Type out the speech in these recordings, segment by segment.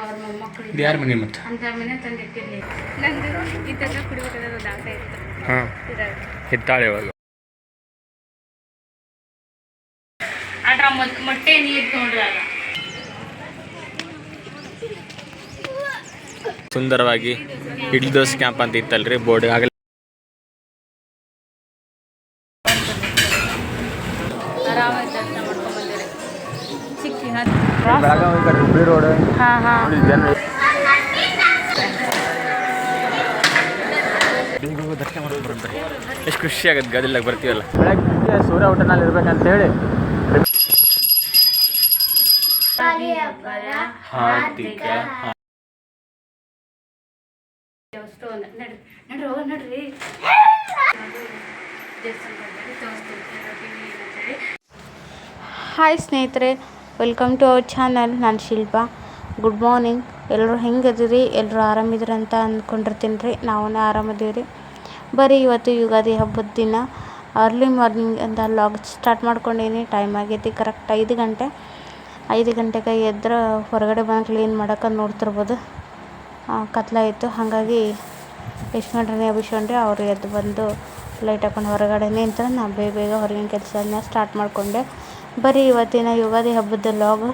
ಅವ್ರ ಮೊಮ್ಮಕ್ಕಳು ಇದು ಯಾರ ಮನೆ ಮತ್ತೆ? ಅಂತ ಮನೆ ತಂದಿಟ್ಟಿರ್ಲಿ. ನಂದು ಇದೆಲ್ಲ ಕುಡಿಬೇಕಾದ್ರೆ ಒಂದು ಆಸೆ ಇತ್ತು. ಹಾಂ. ಹಿತ್ತಾಳೆ ಇವಾಗ. ಮೊಟ್ಟೆ ನೀರು ಸುಂದರವಾಗಿ ಇಡ್ಲಿ ದೋಸೆ ಕ್ಯಾಂಪ್ ಅಂತ ಇತ್ತಲ್ರಿ ಬೋರ್ಡ್ ಆಗಲೇ. ದರ್ಶನ ಮಾಡ್ಕೊಂಡು ಬರಂತಾರೆ ಎಷ್ಟು ಖುಷಿ ಆಗುತ್ತೆ ಗದಿಲ್ಲಾಗ ಬರ್ತೀವಲ್ಲ? ಬೆಳಗ್ಗೆ ಸೂರ್ಯ ಊಟನಲ್ಲಿ ಇರ್ಬೇಕಂತ ಹೇಳಿ. ನಡ್ರಿ ಹಾಯ್ ಸ್ನೇಹಿತರೆ ವೆಲ್ಕಮ್ ಟು ಅವರ್ ಚಾನಲ್ ನಾನು ಶಿಲ್ಪ. ಗುಡ್ ಮಾರ್ನಿಂಗ್ ಎಲ್ಲರೂ ಹೆಂಗದಿರಿ ಎಲ್ಲರೂ ಆರಾಮಿದ್ರಿ ಅಂತ ಅಂದ್ಕೊಂಡಿರ್ತೀನಿ ರೀ ನಾವು ಆರಾಮದೀವಿ ರೀ ಬರೀ ಇವತ್ತು ಯುಗಾದಿ ಹಬ್ಬದ ದಿನ. ಅರ್ಲಿ ಮಾರ್ನಿಂಗ್ ಅಂತ ಲಾಗ್ ಸ್ಟಾರ್ಟ್ ಮಾಡ್ಕೊಂಡೀನಿ. ಟೈಮ್ ಆಗೈತಿ ಕರೆಕ್ಟ್ ಐದು ಗಂಟೆ. ಐದು ಗಂಟೆಗೆ ಎದ್ರೆ ಹೊರಗಡೆ ಬಂದು ಕ್ಲೀನ್ ಮಾಡೋಕೆ ನೋಡ್ತಿರ್ಬೋದು. ಕತ್ಲಾಯಿತು ಹಾಗಾಗಿ ಯಶ್ವಂಡ್ರನೇ ಅಭಿಷೇಕ್ರಿ ಅವರು ಎದ್ದು ಬಂದು ಲೈಟ್ ಹಾಕೊಂಡು ಹೊರಗಡೆ ನಿಂತು ನಾನು ಬೇಗ ಬೇಗ ಹೊರಗಿನ ಕೆಲಸನ ಸ್ಟಾರ್ಟ್ ಮಾಡಿಕೊಂಡೆ. ಬರೀ ಇವತ್ತಿನ ಯುಗಾದಿ ಹಬ್ಬದ ಲಾಗ್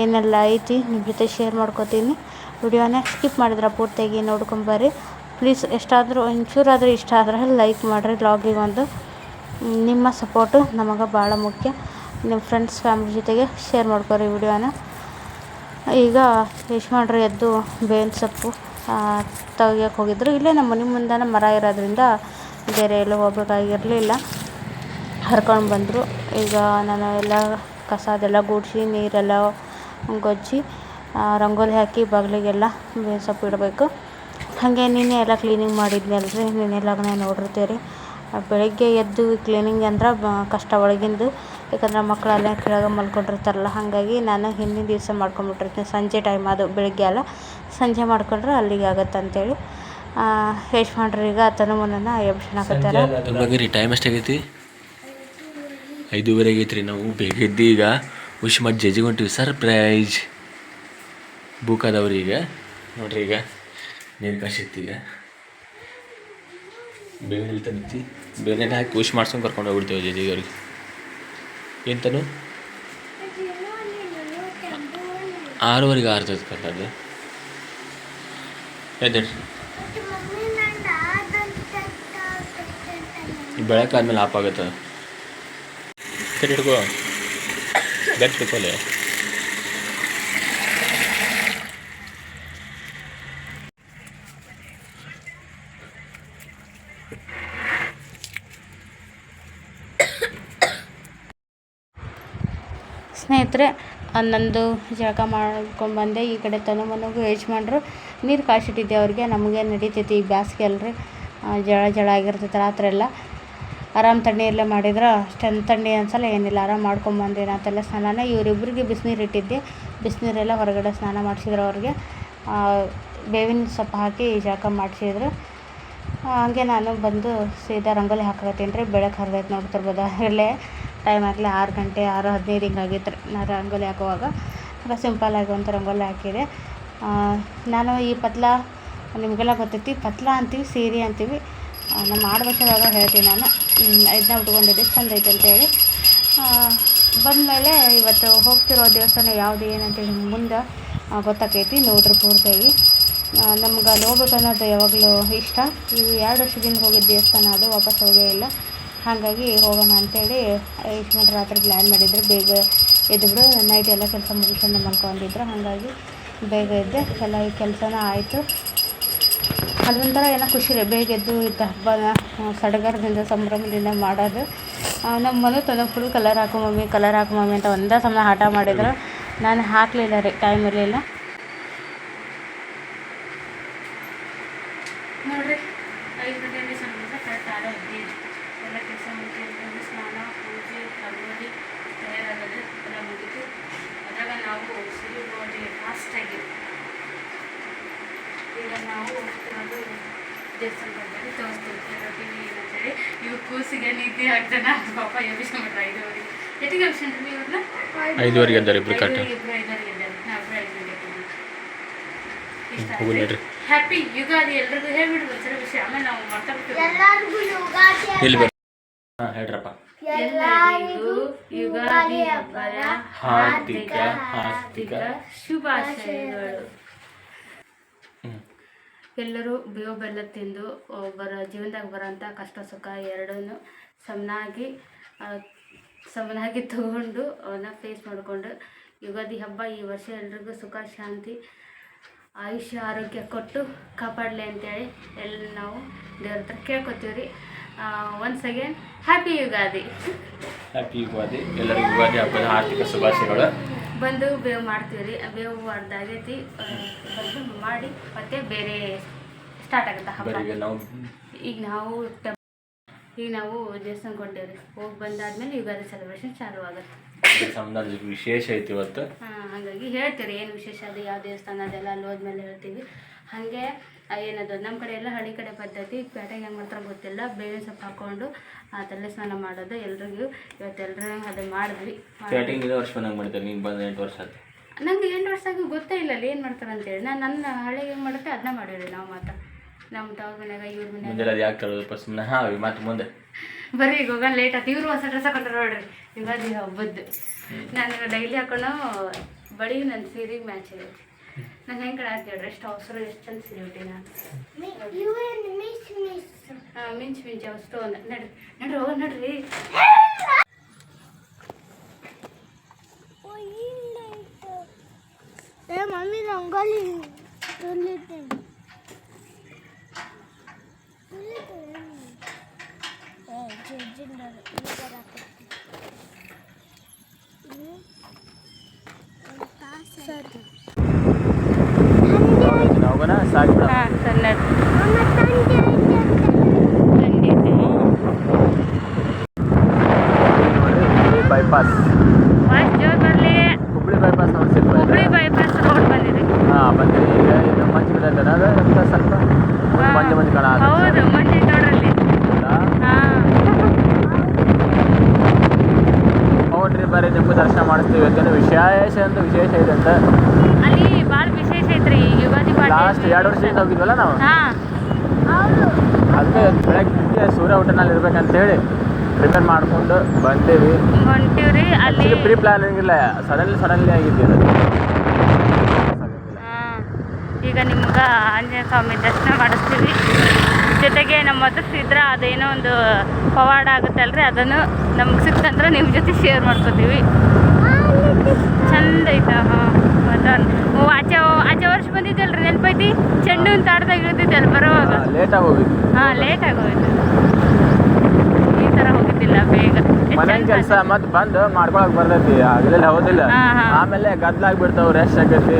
ಏನೆಲ್ಲ ಐತಿ ನಿಮ್ಮ ಜೊತೆ ಶೇರ್ ಮಾಡ್ಕೋತೀನಿ. ವಿಡಿಯೋನ ಸ್ಕಿಪ್ ಮಾಡಿದ್ರೆ ಪೂರ್ತಿಯಾಗಿ ನೋಡ್ಕೊಂಬರ್ರಿ ಪ್ಲೀಸ್ ಎಷ್ಟಾದರೂ ಒಂಚೂರಾದರೂ ಇಷ್ಟ ಆದರೆ ಲೈಕ್ ಮಾಡಿರಿ ಲಾಗಿಗೆ ಒಂದು. ನಿಮ್ಮ ಸಪೋರ್ಟು ನಮಗೆ ಭಾಳ ಮುಖ್ಯ. ನಿಮ್ಮ ಫ್ರೆಂಡ್ಸ್ ಫ್ಯಾಮಿಲಿ ಜೊತೆಗೆ ಶೇರ್ ಮಾಡ್ಕೊರಿ ವಿಡಿಯೋನ. ಈಗ ಯಶ್ಮಾಡ್ರು ಎದ್ದು ಬೇವಿನ ಸೊಪ್ಪು ತೆಗಿಯೋಕೆ ಹೋಗಿದ್ರು. ಇಲ್ಲೇ ನಮ್ಮ ಮನೆ ಮುಂದೆ ಮರ ಇರೋದ್ರಿಂದ ಬೇರೆ ಎಲ್ಲೂ ಹೋಗ್ಬೇಕಾಗಿರಲಿಲ್ಲ ಹರ್ಕೊಂಡು ಬಂದರು. ಈಗ ನಾನು ಎಲ್ಲ ಕಸ ಅದೆಲ್ಲ ಗುಡಿಸಿ ನೀರೆಲ್ಲ ಗೊಜ್ಜಿ ರಂಗೋಲಿ ಹಾಕಿ ಬಾಗಿಲಿಗೆಲ್ಲ ಸೊಪ್ಪು ಇಡಬೇಕು. ಹಾಗೆ ನಿನ್ನೆ ಎಲ್ಲ ಕ್ಲೀನಿಂಗ್ ಮಾಡಿದ್ನಲ್ರಿ ನಿನ್ನೆಲ್ಲ ನೋಡಿರ್ತೀವಿ ರೀ ಬೆಳಗ್ಗೆ ಎದ್ದು ಕ್ಲೀನಿಂಗ್ ಅಂದ್ರೆ ಬ- ಕಷ್ಟ ಒಳಗಿಂದು. ಯಾಕಂದ್ರೆ ಮಕ್ಳು ಅಲ್ಲೇ ಕೆಳಗೆ ಮಲ್ಕೊಂಡಿರ್ತಾರಲ್ಲ ಹಾಗಾಗಿ ನಾನು ಹಿಂದಿನ ದಿವಸ ಮಾಡ್ಕೊಂಡ್ಬಿಟ್ಟಿರ್ತೀನಿ ಸಂಜೆ ಟೈಮ್ ಅದು ಬೆಳಗ್ಗೆ ಅಲ್ಲ. ಸಂಜೆ ಮಾಡ್ಕೊಂಡ್ರೆ ಅಲ್ಲಿಗೆ ಆಗುತ್ತೆ ಅಂತೇಳಿ. ಯಶ್ಮಾಡ್ರಿ ಈಗ ತನ್ನ ಮುನ್ನ ಎಬ್ಬಿಸ್ಕೊಳಕತ್ತಾರ ರೀ ಟೈಮ್ ಎಷ್ಟಾಗೈತಿ? ಐದೂವರೆ ಆಗೈತಿ ರೀ ನಾವು ಬೇಗ ಎದ್ದು ಈಗ ಹುಷ್ ಮಾಡಿ ಜಜ್ಜಿಗೆ ಹೊಂಟಿವಿ ಸರ್ಪ್ರೈಜ್ ಬುಕ್ ಅದಾವ್ರಿ ಈಗ ನೋಡ್ರಿ ಈಗ ನೀರು ಈಗ ಬೇಗ ತಂದಿತ್ತಿ ಬೇರೆ ಹಾಕಿ ವಿಶ್ ಮಾಡ್ಸ್ಕೊಂಡು ಕರ್ಕೊಂಡು ಹೋಗ್ಬಿಡ್ತೇವೆ ಜಜ್ಜಿಗೆ ಅವ್ರಿಗೆ ಎಂತನು ಆರೂವರೆಗೆ ಆರ್ತದೆ ಕರ್ನಾಟಕ ಎದ್ದೇಳಿ ಈ ಬೆಳಕಾದ್ಮೇಲೆ ಆಪ್ ಆಗುತ್ತೆ ಸರಿ ಹಿಡ್ಕೋ ಗಟ್ಟಿ ಕೊಲೆ ಸ್ನೇಹಿತರೆ ನಂದು ಜಳಕ ಮಾಡ್ಕೊಂಡು ಬಂದೆ. ಈ ಕಡೆ ತನು ಮನೆಗೂ ಮಾಡ್ರು. ನೀರು ಕಾಯಿಸಿಟ್ಟಿದ್ದೆ ಅವ್ರಿಗೆ. ನಮಗೆ ನಡೀತೈತಿ ಈ ಬ್ಯಾಸ್ಗೆ ಅಲ್ರಿ. ಆ, ಜಳ ಜಳ ಆಗಿರ್ತೈತೆ ರಾತ್ರಿ ಎಲ್ಲ. ಆರಾಮ್ ತಣ್ಣೀರಲ್ಲೇ ಮಾಡಿದ್ರೆ ಅಷ್ಟೊಂದು ತಣ್ಣಿ ಅನ್ಸಲ್ಲ, ಏನಿಲ್ಲ, ಆರಾಮ್ ಮಾಡ್ಕೊಂಬಂದೆ ಅಂತೆಲ್ಲ ಸ್ನಾನ ಇವರಿಬ್ಬರಿಗೆ ಬಿಸಿನೀರು ಇಟ್ಟಿದ್ದೆ. ಬಿಸಿನೀರೆಲ್ಲ ಹೊರಗಡೆ ಸ್ನಾನ ಮಾಡಿಸಿದ್ರು ಅವ್ರಿಗೆ. ಬೇವಿನ ಸೊಪ್ಪು ಹಾಕಿ ಜಳಕ ಮಾಡಿಸಿದ್ರು. ಹಾಗೆ ನಾನು ಬಂದು ಸೀದಾ ರಂಗೋಲಿ ಹಾಕಕತ್ತೀನಿ ರೀ. ಬೆಳಕು ಹರಿದೈತೆ ನೋಡ್ತಿರ್ಬೋದು. ಇಲ್ಲೇ ಟೈಮ್ ಆಗಲಿ ಆರು ಗಂಟೆ, ಆರು ಹದಿನೈದು ಹಿಂಗೆ ಆಗಿತ್ತು ರೀ ನಾನು ರಂಗೋಲಿ ಹಾಕುವಾಗ. ತುಂಬ ಸಿಂಪಲ್ಲಾಗಿ ಒಂದು ರಂಗೋಲಿ ಹಾಕಿದೆ. ನಾನು ಈ ಪತ್ಲ, ನಿಮಗೆಲ್ಲ ಗೊತ್ತೈತಿ, ಪತ್ಲ ಅಂತೀವಿ, ಸೀರೆ ಅಂತೀವಿ. ನಮ್ಮ ಆಡು ಹೇಳ್ತೀನಿ ನಾನು. ಇದನ್ನ ಉಟ್ಕೊಂಡಿದ್ದೆ. ಚಂದ ಐತೆ ಅಂತೇಳಿ. ಬಂದಮೇಲೆ ಇವತ್ತು ಹೋಗ್ತಿರೋ ದೇವಸ್ಥಾನ ಯಾವುದು, ಏನಂತೇಳಿ ಮುಂದೆ ಗೊತ್ತಾಕೈತಿ. ನೋಡ್ರಿ ಪೂರ್ತಿಯಾಗಿ. ನಮ್ಗೆ ಅಲ್ಲಿ ಹೋಗ್ಬೇಕು ಅನ್ನೋದು ಯಾವಾಗಲೂ ಇಷ್ಟ. ಈ ಎರಡು ವರ್ಷದಿಂದ ಹೋಗಿದ್ದ ದೇವಸ್ಥಾನ ಅದು ವಾಪಸ್ ಹೋಗೇ ಇಲ್ಲ. ಹಾಗಾಗಿ ಹೋಗೋಣ ಅಂತೇಳಿ ಗಂಟೆ ರಾತ್ರಿ ಪ್ಲ್ಯಾನ್ ಮಾಡಿದ್ರು. ಬೇಗ ಎದ್ದು ಬಿಡು ನೈಟ್ ಎಲ್ಲ ಕೆಲಸ ಮುಗಿಸ್ಕೊಂಡು ಮಲ್ಕೊಂಡಿದ್ರು. ಹಾಗಾಗಿ ಬೇಗ ಎದ್ದೆ. ಎಲ್ಲ ಈ ಕೆಲಸನ ಆಯಿತು. ಅದೊಂಥರ ಏನೋ ಖುಷಿ ರೀ. ಬೇಗ ಎದ್ದು ಇದ್ದ ಹಬ್ಬನ ಸಡಗರದಿಂದ ಸಂಭ್ರಮದಿಂದ ಮಾಡೋದು. ನಮ್ಮ ಮನೆ ತಂದು ಫುಲ್ ಕಲರ್ ಹಾಕು ಮಮ್ಮಿ ಕಲರ್ ಹಾಕು ಮಮ್ಮಿ ಅಂತ ಒಂದೇ ಸಮಯ ಹಠ ಮಾಡಿದ್ರು. ನಾನು ಹಾಕಲಿಲ್ಲ ರೀ ಟೈಮ್ ಇರಲಿಲ್ಲ ನೋಡ್ರಿ ಐದು ಗಂಟೆ ಸಂಬಂಧ ಕರೆಕ್ಟ್ ಆರು ಹದಿನೈದು ಎಲ್ಲ ಕೆಲಸ ಮುಗಿದು ಸ್ನಾನ ಪೂಜೆ ರಂಗೋಲಿ ತಯಾರಾಗೋದು ಎಲ್ಲ ಮುಗೀತು ಅದ್ರಾಗ ನಾವು ಸಿರಿ ನೋಡಿ ಫಾಸ್ಟಾಗಿ ಈಗ ನಾವು ಅದು ದೇವಸ್ಥಾನಕ್ಕೆ ಬಂದು ತೋರಿಸ್ತೀವಿ ರೊಟ್ಟಿ ಏನಂತೇಳಿ ಇವು ಕೂಸಿಗೆ ನಿದ್ದೆ ಆಗ್ತಾನ ಪಾಪ ಎಬ್ಬಿಸ್ಕೊಂಡ್ಬಿಟ್ರೆ ಐದುವರೆಗೆ ಎಟ್ಟಿಗೆ ಎಬ್ಬಿಸ್ಕೊಂಡ್ರಿ ಇವ್ರನ್ನ ಐದುವರೆಗೆ ಎದ್ದಾರೆ ಇಬ್ರು ಕಟ್ಟ ಐದುವರೆಗೆ ಇಬ್ರು ಐದುವರೆಗೆ ಎದ್ದಾರೆ ನಾವು ಇಬ್ರು ಐದು ಅಂದರೆ ಇಬ್ಬರು ಹೋಗು ನಡ್ರಿ. ಹ್ಯಾಪಿ ಯುಗಾದಿ ಎಲ್ರಿಗೂ ವಿಷಯ ಆಮೇಲೆ ನಾವು ಮಾತಾಡ್ತೀವಿ ಇಲ್ಲಿ ಬರ್ರಿ ಹಾಂ ಹೇಳ್ರಪ್ಪ. ಎಲ್ಲರಿಗೂ ಯುಗಾದಿ ಹಬ್ಬದ ಹಾರ್ದಿಕ ಹಾರ್ದಿಕ ಶುಭಾಶಯಗಳು. ಎಲ್ಲರೂ ಬೇವು ಬೆಲ್ಲ ತಿಂದು ಬರೋ ಜೀವನದಾಗ ಬರೋಂಥ ಕಷ್ಟ ಸುಖ ಎರಡನ್ನೂ ಸಮನಾಗಿ ಸಮನಾಗಿ ತಗೊಂಡು ಅವನ್ನ ಫೇಸ್ ಮಾಡಿಕೊಂಡು ಯುಗಾದಿ ಹಬ್ಬ ಈ ವರ್ಷ ಎಲ್ರಿಗೂ ಸುಖ ಶಾಂತಿ ಆಯುಷ್ಯ ಆರೋಗ್ಯ ಕೊಟ್ಟು ಕಾಪಾಡಲಿ ಅಂತೇಳಿ ಎಲ್ಲ ನಾವು ದೇವ್ರ ಹತ್ರ ಕೇಳ್ಕೊತೀವಿ ರೀ once again happy Ugadi. Happy Ugadi. ಎಲ್ಲರಿಗೂ ಯುಗಾದಿ ಹಬ್ಬದ ಆರ್ಥಿಕ ಶುಭಾಶಯಗಳು. ಬಂದು ಬೇವು ಮಾಡ್ತೀವಿ ರೀ ಬೇವು ಅರ್ಧಾಗೈತಿ ಬಂದು ಮಾಡಿ ಮತ್ತೆ ಬೇರೆ ಸ್ಟಾರ್ಟ್ ಆಗುತ್ತೆ ಹಬ್ಬ. ಈಗ ನಾವು ಈಗ ನಾವು ದೇವಸ್ಥಾನಕ್ಕೆ ಹೊಂಟೇವ್ರಿ ಹೋಗಿ ಬಂದಾದ್ಮೇಲೆ ಯುಗಾದಿ ಸೆಲೆಬ್ರೇಷನ್ ಚಾಲು ಆಗುತ್ತೆ ವಿಶೇಷ ಐತಿ ಇವತ್ತು. ಹಾಂ ಹಾಗಾಗಿ ಹೇಳ್ತೀರಿ ಏನು ವಿಶೇಷ? ಅದು ಯಾವ ದೇವಸ್ಥಾನ ಅದೆಲ್ಲ ಅಲ್ಲಿ ಹೋದ್ಮೇಲೆ ಹೇಳ್ತೀವಿ. ಹಾಗೆ ಏನದು ನಮ್ಮ ಕಡೆ ಎಲ್ಲ ಹಳ್ಳಿ ಕಡೆ ಪದ್ಧತಿ ಪೇಟೆಗೆ ಹೆಂಗೆ ಮಾಡ್ತಾರೆ ಗೊತ್ತಿಲ್ಲ. ಬೇವಿನ ಸೊಪ್ಪು ಹಾಕೊಂಡು ಆ, ತಲೆ ಸ್ನಾನ ಮಾಡೋದು ಎಲ್ರಿಗೂ. ಇವತ್ತೆಲ್ಲರೂ ಅದು ಮಾಡಿದ್ವಿ. ಸ್ಟಾರ್ಟಿಂಗ್ ಇದೇ ವರ್ಷ ಬಂದಂಗೆ ಮಾಡ್ತಾರೆ? ನೀನು ಬಂದು ಎಂಟು ವರ್ಷ ಆಯ್ತು. ನಂಗೆ ಎಂಟು ವರ್ಷ ಆಗಿ ಗೊತ್ತೇ ಇಲ್ಲ ಅಲ್ಲಿ ಏನು ಮಾಡ್ತಾರೆ ಅಂತೇಳಿ ನಾನು ನನ್ನ ಹಳ್ಳಿಗೆ ಹೆಂಗೆ ಮಾಡುತ್ತೆ ಅದನ್ನ ಮಾಡಿರಿ ನಾವು ಮಾತ್ರ. ನಮ್ಮ ತವ್ರ ಮನ್ಯಾಗ ಇವ್ರ ಮನ್ಯಾಗ. ಮುಂಜಾನೆ ಅದು ಯಾಕೆ ತರೋದು ಸುಮ್ಮನೆ ಹಾಂ ಮತ್ತೆ ಮುಂದೆ. ಬರೀ ಈಗ ಹೋಗೋಣ ಲೇಟ್ ಆಯ್ತು ಇವರು ಹೊಸ ಡ್ರೆಸ್ ಹಾಕೊಂಡ್ರೆ ನೋಡ್ರಿ. ಯುಗಾದಿ ಹಬ್ಬದ್ದು. ನಾನು ಡೈಲಿ ಹಾಕೊಂಡು ಬಳಿ ನನ್ನ ಸೀರೆಗೆ ಮ್ಯಾಚ್ ಆಗೈತಿ ನಾನು ಹೆಂಗೆ ಕಡೆ ಆಗ್ತೀವಿ ಹೇಳ್ರಿ ಎಷ್ಟು ಅವಸರ ಎಷ್ಟು ಚಂದ ಸೀರೆ ಉಟ್ಟಿ ನಾನು ಹಾಂ ಮಿಂಚ್ ಮಿಂಚ್ ಅಷ್ಟು ಒಂದು ನಡ್ರಿ ನಡ್ರಿ ಹೋಗ ನಡ್ರಿ. ಮಮ್ಮಿ ರಂಗೋಲಿ ಹೋಗೋಣ ಸಾಕು ಹಾಂ ಸರ್ ನಡ್ರಿ ಬೈಪಾಸ್ ವಾಯ್ಸ್ ಜೋರ್ ಬರಲಿ ಹುಬ್ಳಿ ಬೈಪಾಸ್ ನೋಡಿ ಹುಬ್ಳಿ ಬೈಪಾಸ್ ರೋಡ್ ಬಂದಿದೆ ಹಾಂ ಬಂದು ಈಗ ಇದು ಮಂಜು ಬಿದ್ದೈತೆ ಅದು ಎಂತ ಸ್ವಲ್ಪ ಮುಂದೆ ಮಂಜು ಮಂಜು ಕಾಣ ಹೌದು ಮಂದಿ ನೋಡ್ರಲ್ಲಿ ಹಾಂ ಬರ್ರಿ ನಿಮ್ಗೆ ದರ್ಶನ ಮಾಡಿಸ್ತೀವಿ. ಯಾಕಂದ್ರೆ ವಿಶೇಷ ಅಂತ ವಿಶೇಷ ಇದೆ ಅಂತ. ಅಲ್ಲಿ ಭಾಳ ವಿಶೇಷ ಐತ್ರಿ ಯುಗಾದಿ ಲಾಸ್ಟ್ ಎರಡು ವರ್ಷದಿಂದ ಹೋಗಿದ್ವಲ್ಲ ನಾವು? ಅದಕ್ಕೆ ಬೆಳಗ್ಗೆ ಸೂರ್ಯ ಊಟನಲ್ಲಿ ಇರ್ಬೇಕಂತ ಹೇಳಿ ಪ್ರಿಪೇರ್ ಮಾಡ್ಕೊಂಡು ಬಂದೇವಿ. ಹೊಂಟೀವ್ರಿ ಅಲ್ಲಿ ಪ್ರೀ ಪ್ಲಾನಿಂಗ್ ಇಲ್ಲ ಸಡನ್ಲಿ ಸಡನ್ಲಿ ಆಗಿದ್ದೆ. ಈಗ ನಿಮ್ಗೆ ಆಂಜನೇಯ ಸ್ವಾಮಿ ದರ್ಶನ ಮಾಡಿಸ್ತೀವಿ. ಜೊತೆಗೆ ನಮ್ಮ ಮದರ್ಸಿದ್ರ ಅದೇನೋ ಒಂದು ಪವಾಡ ಆಗುತ್ತಲ್ರಿ? ಅದನ್ನು ನಮ್ಗೆ ಸಿಕ್ತಂದ್ರೆ ನಿಮ್ಮ ಜೊತೆ ಶೇರ್ ಮಾಡ್ಕೋತೀವಿ. ಚಂದ ಐತ ಹಾಂ. ವಾತಾವರಣ ಆಚೆ ಆಚೆ ವರ್ಷ ಬಂದಿದ್ದಲ್ರಿ ನೆನಪೈತಿ ಚೆಂಡು ಅಂತ ಆಡ್ದಾಗ ಇಳಿದಿದ್ದಲ್ಲ ಬರೋವಾಗ? ಲೇಟಾಗಿ ಆಗೋಗಿತ್ತು. ಹಾಂ ಲೇಟ್ ಆಗೋಗಿತ್ತು. ಈ ಥರ ಹೋಗಿದ್ದಿಲ್ಲ ಬೇಗ. ಕೆಲಸ ಮತ್ತೆ ಬಂದು ಮಾಡ್ಕೊಳಕ್ ಬರ್ತೈತಿ. ಆಗಲಿಲ್ಲ ಹೌದಿಲ್ಲ. ಆಮೇಲೆ ಗದ್ದಲಾಗಿ ಬಿಡ್ತಾವ ರೆಸ್ಟ್ ಆಗೈತಿ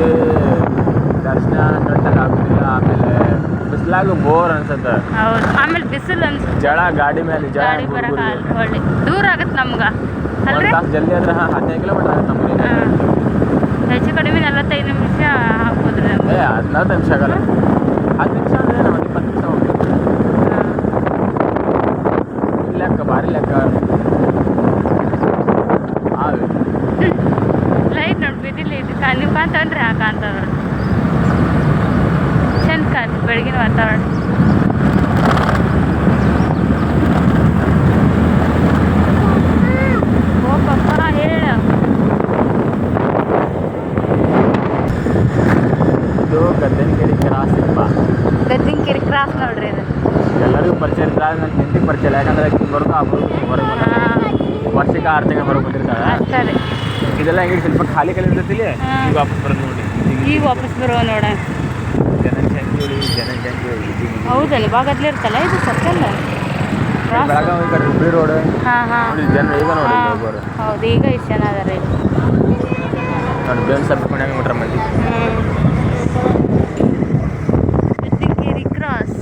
ದರ್ಶನ ಕರೆಕ್ಟಾಗಿ ಆಗುದಿಲ್ಲ ಆಮೇಲೆ ಬಿಸ್ಲಾಗ ಬೋರ್ ಅನ್ಸತ್ತ. ಹೌದು. ಆಮೇಲೆ ಬಿಸಿಲು ಅನ್ಸುತ್ತೆ ಜಳ ಗಾಡಿ ಮೇಲೆ ಜಳ ಗಾಡಿ ಬರಕ ಹೊಳ್ಳಿ ದೂರ ಆಗತ್ತೆ ನಮ್ಗೆ. ಅಲ್ರಿ ತಾಸು ಜಲ್ದಿ ಅಂದ್ರೆ ಹಾಂ ಹದಿನೈದು ಕಿಲೋಮೀಟರ್ ಆಗುತ್ತೆ ನಮಗೆ ಹೆಚ್ಚು ಕಡಿಮೆ ನಲವತ್ತೈದು ನಿಮಿಷ ಆಗ್ಬೋದ್ರಿ ನಮ್ಗೆ. ಏ ಹದಿನೈದು ನಿಮಿಷ ಆಗಲ್ಲ. ಹತ್ತು ನಿಮಿಷ ಅಂದ್ರೆ ನಾವು ಇಪ್ಪತ್ತು ನಿಮಿಷ ಹೋಗ್ತೀವಿ ಲೆಕ್ಕ ಭಾರಿ ಲೆಕ್ಕ. ಲೈಟ್ ನೋಡಿ ಬಿದ್ದಿಲ್ಲ ಇದು ನೀವು ಆ ಕಾಣ್ತು ಬೆಳಗಿನ ವಾತಾವರಣ. ಗದ್ದೆನಗಿರಿ ಕ್ರಾಸ್ ಇಪ್ಪ ಕ್ರಾಸ್ ನೋಡ್ರಿ ಇದು. ಎಲ್ಲರಿಗೂ ಪರಿಚಯ ನನ್ನ ಹೆಂಡತಿ ಪರಿಚಯ ಇಲ್ಲ ಯಾಕಂದ್ರೆ ಬರೋದು ಹೊರಗೆ ವರ್ಷಕ್ಕೆ ಆರು ತಿಂಗಳು ಹೊರಗೆ ಬಂದಿರ್ತಾರೆ ಇದೆಲ್ಲ ಹೆಂಗೆ ಸ್ವಲ್ಪ ಖಾಲಿ ಖಾಲಿ ಇರ್ತೈತಿ. ಈಗ ವಾಪಸ್ ಬರೋದು ನೋಡಿ. ಈಗ ವಾಪಸ್ ಬರುವ ನೋಡ ಹೌದಲ್ಲ ಭಾಗದಲ್ಲಿ ಇರ್ತಲ್ಲ? ಇದು ಸರ್ಕಲ್ ಹುಬ್ಳಿ ರೋಡ್ ಹಾಂ ಹಾಂ. ಹೌದು ಈಗ ಇಷ್ಟು ಜನ ಅದಾರ. ನೋಡಿ ಬೇವಿನ ಸೊಪ್ಪು ಕೊಂಡಂಗೆ ಬಿಟ್ರೆ ಮಂದಿ ಗದ್ದಿಕೇರಿ ಕ್ರಾಸ್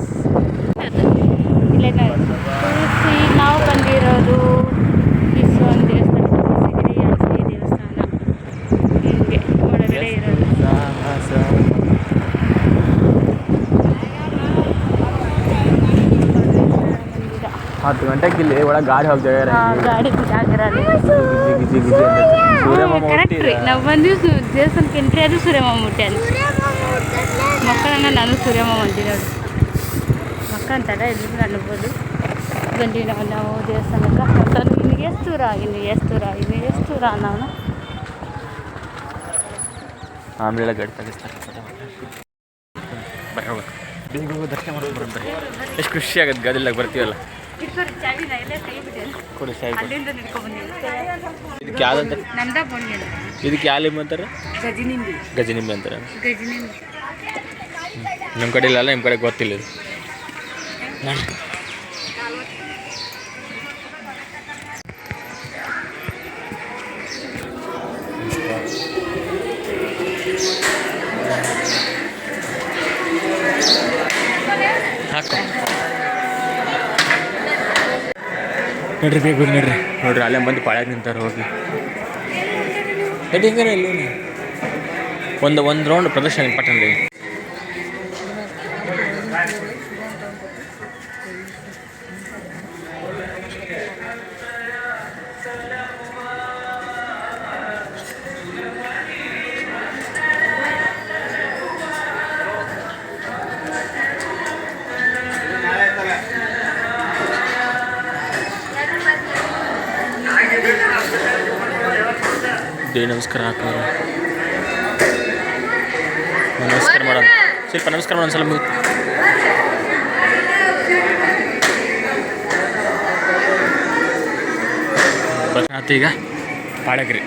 ಇಲ್ಲೇ ನೋಡಿ ತುಳಸಿ ನಾವು ಬಂದಿರೋದು ವಿಶ್ವನ್ ದೇವಸ್ಥಾನ ತುಳಸಿಗಿರಿ ಅರಸಿ ದೇವಸ್ಥಾನ ಹೀಗೆ ಒಳಗಡೆ ಇರೋದು ಮಂದಿರ ಹತ್ತು ಗಂಟೆಗೆ ಇಲ್ಲಿ ಒಳಗೆ ಗಾಡಿ ಹೋಗ್ತಾರೆ ಗಾಡಿ ಅಂತ ಕರೆಕ್ಟ್ ರೀ. ನಾವು ದೇವಸ್ಥಾನಕ್ಕೆ ಎಂಟ್ರಿ ಅದು ಸೂರ್ಯಮಾಮ ಮುಟ್ಟೆ ಅಲ್ಲಿ. ಮಕ್ಕಳನ್ನ ನಾನು ಸೂರ್ಯಮ್ಮ ಅಂತೀನಿ ನೋಡಿ ಮಕ್ಕ ಅಂತಾರ ಎಲ್ಲಿಂದ ಅನ್ಬೋದು ಬಂದ್ವಿ ನಾವು ನಾವು ದೇವಸ್ಥಾನಕ್ಕೆ. ಇನ್ನು ಎಷ್ಟು ದೂರ ಇನ್ನು ಎಷ್ಟು ದೂರ ಇನ್ನು ಎಷ್ಟು ದೂರ ನಾನು ಆಮೇಲೆ ಗಡಿ ತೆಗಿಸ್ತಾರೆ. ಬೇಗ ಹೋಗಿ ದರ್ಶನ ಮಾಡ್ಕೊಂಡು ಎಷ್ಟು ಖುಷಿ ಆಗುತ್ತೆ ಗದಿಲ್ಲಾಗ ಬರ್ತೀವಲ್ಲ. ಕೊಡಿ ಸಾಯಿ ಬಂದಿವಿ ಇದಕ್ಕೆ ಯಾವ್ದಂತ ಯಾವ ಲಿಂಬು ಅಂತಾರೆ? ಗಜಿನಿಂಬಿ. ಅಂತಾರೆ. ನಮ್ಮ ಕಡೆ ಇಲ್ಲ ನಿಮ್ಮ ಕಡೆ ಗೊತ್ತಿಲ್ಲ ಇದು. ನೋಡ್ರಿ ಬೇಗ ಬೇಗ ನೋಡ್ರಿ. ನೋಡ್ರಿ ಅಲ್ಲೇ ಬಂದು ಪಾಳ್ಯಾಗ ನಿಂತಾರೆ ಹೋಗಿ ಇಲ್ಲಿ ಒಂದು ಒಂದು ರೌಂಡ್ ಪ್ರದರ್ಶನ ಪಟ್ಟಣ ರೀ ಸ್ವಲ್ಪ ನಮಸ್ಕಾರ ಒಂದ್ಸಲ ಸಲ ಮುಗಿತು. ಆತು ಈಗ ಪಾಳಕ್ರಿ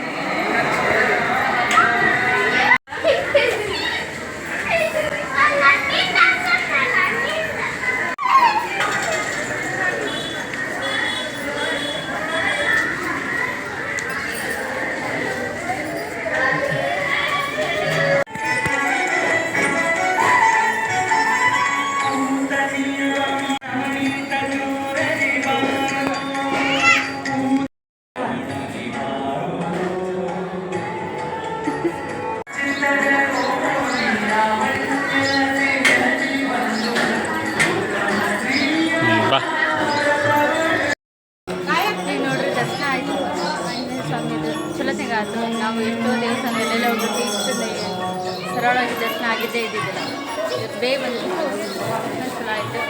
ಬೇಗ ಬಂದಿದ್ದು ಚಲೋ ಆಯಿತು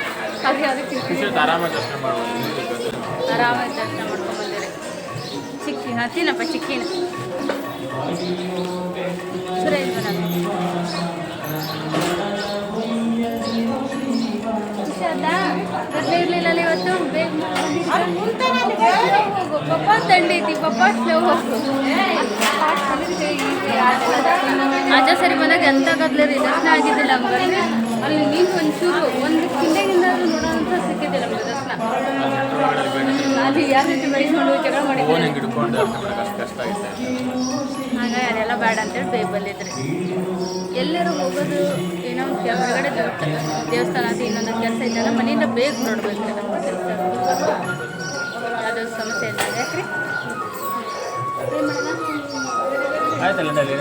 ಹಾಗೆ ಅದಕ್ಕೆ ಆರಾಮಾಗಿ ದರ್ಶನ ಆರಾಮಾಗಿ ದರ್ಶನ ಮಾಡ್ಕೊಂಡು ಬಂದಿರಿ. ಚಿಕ್ಕಿ ಹತ್ತಿನಪ್ಪ ಚಿಕ್ಕಿನ ಸುರೇಶ್ ಬರ ಖುಷಿ ಆಯ್ತಾ ಗದ್ದಲ ಇರಲಿಲ್ಲ ಇವತ್ತು? ಬೇಗ ಹೋಗು ಪಪ್ಪ ತಂಡೈತಿ ಪಪ್ಪ ಸ್ಲೋ ಹೋಗು. ಅಜ್ಜ ಸರಿ ಬಂದಾಗ ಎಂತ ಗದ್ದಲ ರೀ ದರ್ಶನ ಆಗಿದ್ದಿಲ್ಲ ನಮ್ಗೆ ಅಲ್ಲಿ ನೀನು ಒಂಚೂರು ಚೂರು ಒಂದು ಕಿಂಡೆಗಿಂದ ನೋಡೋಂಥ ಸಿಕ್ಕಿದ್ದಿಲ್ಲ ನಮ್ಮ ದರ್ಶನ. ಅಲ್ಲಿ ಯಾರ ರೀತಿ ಬೆಳೆಸ್ಕೊಂಡು ಜಗಳ ಮಾಡಿದ್ದೆ ಹಿಂಗೆ ಅದೆಲ್ಲ ಬೇಡ ಅಂತೇಳಿ ಬೇಗ ಬಂದಿದ್ರಿ ಎಲ್ಲರೂ ಹೋಗೋದು ಏನೋ ಒಂದು ಕೆ- ಹೊರಗಡೆ ದೇವಸ್ಥಾನ ಅಂತ ಇನ್ನೊಂದು ಕೆಲಸ ಇದೆಲ್ಲ ಮನೆಯಿಂದ ಬೇಗ ನೋಡ್ಬೇಕು ಅದು ಸಮಸ್ಯೆ ಇಲ್ಲ ಯಾಕ್ರಿ? ಆಯ್ತಲ್ಲ ಸರಿ.